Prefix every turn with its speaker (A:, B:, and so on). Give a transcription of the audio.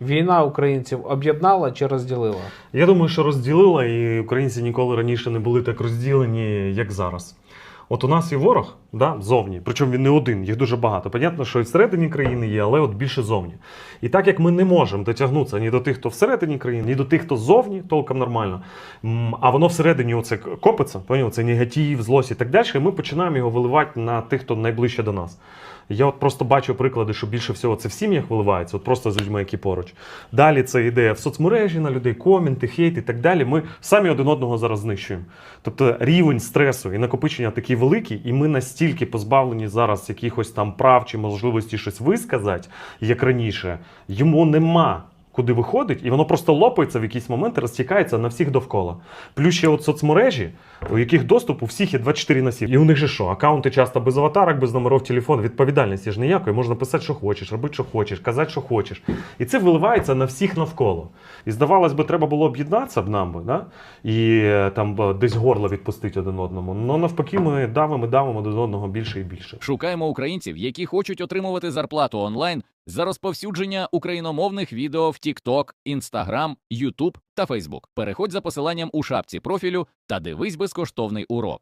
A: Війна українців об'єднала чи розділила?
B: Я думаю, що розділила, і українці ніколи раніше не були так розділені, як зараз. От у нас є ворог, да, зовні, причому він не один, їх дуже багато. Понятно, що і всередині країни є, але от більше зовні. І так як ми не можемо дотягнутися ні до тих, хто всередині країни, ні до тих, хто зовні, толком нормально, а воно всередині оце копиться, поняв, це негатив, злость і так далі, ми починаємо його виливати на тих, хто найближче до нас. Я от просто бачу приклади, що більше всього це в сім'ях виливається, от просто з людьми, які поруч. Далі це йде в соцмережі на людей, коменти, хейт і так далі. Ми самі один одного зараз знищуємо. Тобто рівень стресу і накопичення такий великий, і ми настільки позбавлені зараз якихось там прав чи можливості щось висказати, як раніше, йому нема. Куди виходить, і воно просто лопається в якийсь момент і розтікається на всіх довкола. Плюс ще от соцмережі, у яких доступ у всіх є 24 на 7. І у них же що? Акаунти часто без аватарок, без номерів телефону, відповідальності ж ніякої. Можна писати, що хочеш, робити, що хочеш, казати, що хочеш. І це виливається на всіх навколо. І здавалось би, треба було об'єднатися б нам би, да? і е, там десь горло відпустити один одному. Ну навпаки, ми давимо, давимо один одного більше і більше.
C: Шукаємо українців, які хочуть отримувати зарплату онлайн за розповсюдження україномовних відео в TikTok, Instagram, YouTube та Facebook. Переходь за посиланням у шапці профілю та дивись безкоштовний урок.